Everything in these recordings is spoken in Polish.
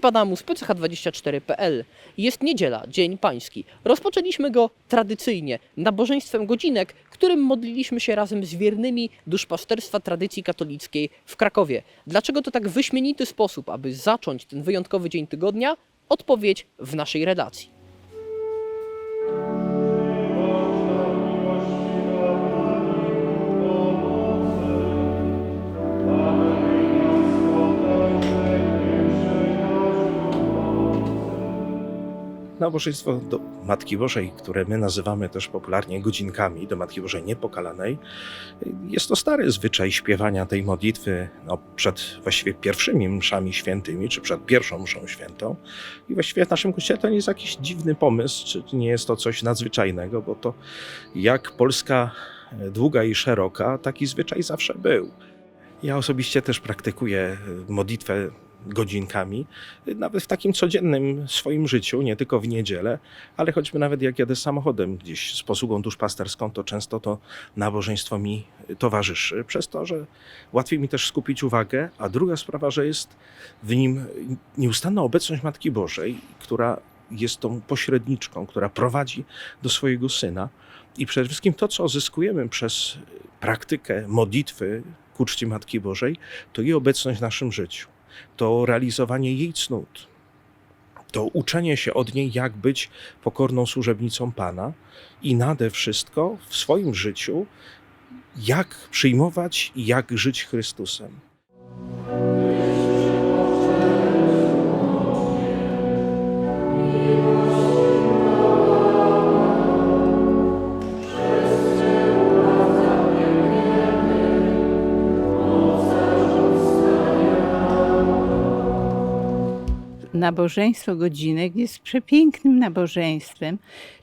Z PCH24.pl. Jest niedziela, Dzień Pański. Rozpoczęliśmy go tradycyjnie nabożeństwem godzinek, którym modliliśmy się razem z wiernymi duszpasterstwa tradycji katolickiej w Krakowie. Dlaczego to tak wyśmienity sposób, aby zacząć ten wyjątkowy dzień tygodnia? Odpowiedź w naszej relacji. Nabożeństwo do Matki Bożej, które my nazywamy też popularnie godzinkami do Matki Bożej Niepokalanej, jest to stary zwyczaj śpiewania tej modlitwy no, przed właściwie pierwszymi mszami świętymi, czy przed pierwszą mszą świętą. I właściwie w naszym kościele to nie jest jakiś dziwny pomysł, czy nie jest to coś nadzwyczajnego, bo to jak Polska długa i szeroka, taki zwyczaj zawsze był. Ja osobiście też praktykuję modlitwę godzinkami, nawet w takim codziennym swoim życiu, nie tylko w niedzielę, ale choćby nawet jak jadę samochodem gdzieś z posługą duszpasterską, to często to nabożeństwo mi towarzyszy, przez to, że łatwiej mi też skupić uwagę, a druga sprawa, że jest w nim nieustanna obecność Matki Bożej, która jest tą pośredniczką, która prowadzi do swojego Syna. I przede wszystkim to, co zyskujemy przez praktykę modlitwy ku czci Matki Bożej, to jej obecność w naszym życiu to realizowanie jej cnót, to uczenie się od niej, jak być pokorną służebnicą Pana i nade wszystko w swoim życiu, jak przyjmować i jak żyć Chrystusem. Nabożeństwo godzinek jest przepięknym nabożeństwem,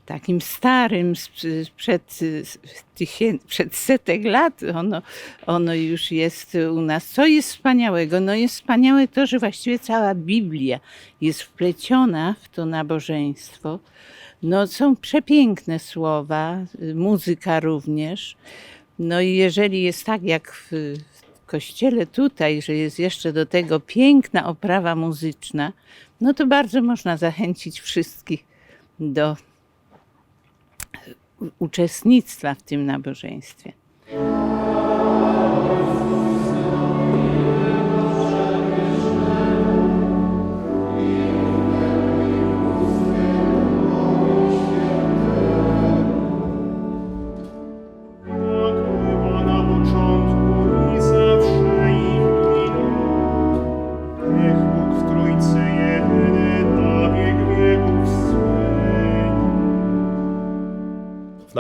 takim starym, sprzed, przed setek lat. Ono, ono już jest u nas. Co jest wspaniałego? No jest wspaniałe to, że właściwie cała Biblia jest wpleciona w to nabożeństwo. No, są przepiękne słowa, muzyka również. No i jeżeli jest tak jak w kościele tutaj, że jest jeszcze do tego piękna oprawa muzyczna, no to bardzo można zachęcić wszystkich do uczestnictwa w tym nabożeństwie.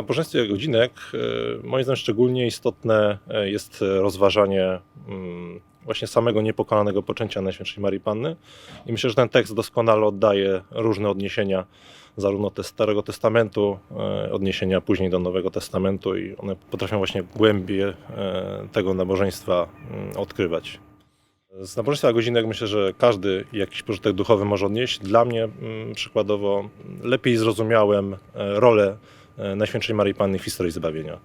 Nabożeństwie godzinek e, moim zdaniem szczególnie istotne e, jest rozważanie mm, właśnie samego niepokalanego poczęcia Najświętszej Marii Panny. I myślę, że ten tekst doskonale oddaje różne odniesienia zarówno do Starego Testamentu, e, odniesienia później do Nowego Testamentu i one potrafią właśnie głębie tego nabożeństwa mm, odkrywać. Z nabożeństwa godzinek myślę, że każdy jakiś pożytek duchowy może odnieść. Dla mnie mm, przykładowo lepiej zrozumiałem rolę Najświętszej Maryi Panny w historii zbawienia.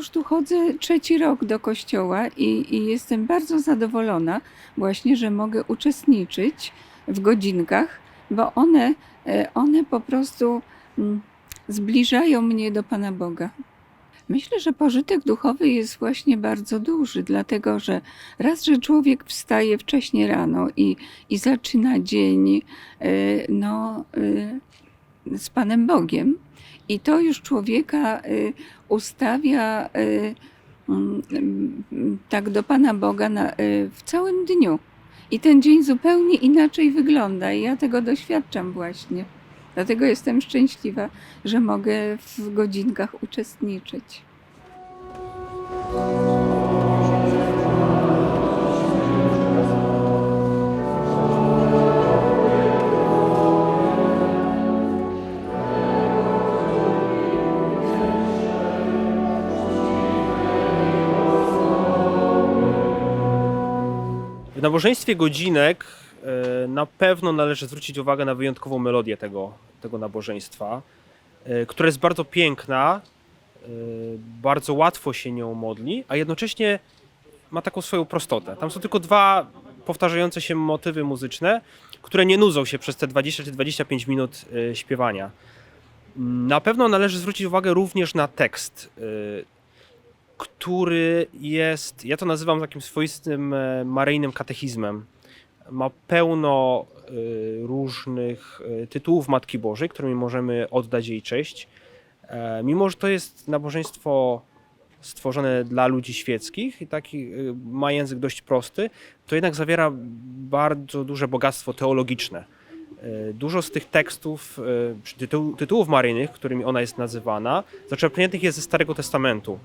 Już tu chodzę trzeci rok do kościoła i, i jestem bardzo zadowolona właśnie, że mogę uczestniczyć w godzinkach, bo one, e, one po prostu mm, zbliżają mnie do Pana Boga. Myślę, że pożytek duchowy jest właśnie bardzo duży, dlatego że raz, że człowiek wstaje wcześnie rano i, i zaczyna dzień e, no, e, z Panem Bogiem, i to już człowieka y, ustawia y, mm, mm, tak do Pana Boga y, w całym dniu. I ten dzień zupełnie inaczej wygląda, i ja tego doświadczam właśnie. Dlatego jestem szczęśliwa, że mogę w godzinkach uczestniczyć. W nabożeństwie godzinek e, na pewno należy zwrócić uwagę na wyjątkową melodię tego, tego nabożeństwa, e, która jest bardzo piękna, e, bardzo łatwo się nią modli, a jednocześnie ma taką swoją prostotę. Tam są tylko dwa powtarzające się motywy muzyczne, które nie nudzą się przez te 20 czy 25 minut śpiewania. Na pewno należy zwrócić uwagę również na tekst, który jest, ja to nazywam takim swoistym e, maryjnym katechizmem. Ma pełno e, różnych e, tytułów Matki Bożej, którymi możemy oddać jej cześć. Mimo, że to jest nabożeństwo stworzone dla ludzi świeckich i taki ma język dość prosty, to jednak zawiera bardzo duże bogactwo teologiczne. Y, Dużo z tych tekstów, tytuł, tytułów maryjnych, którymi ona jest nazywana, zaczerpniętych jest ze Starego Testamentu.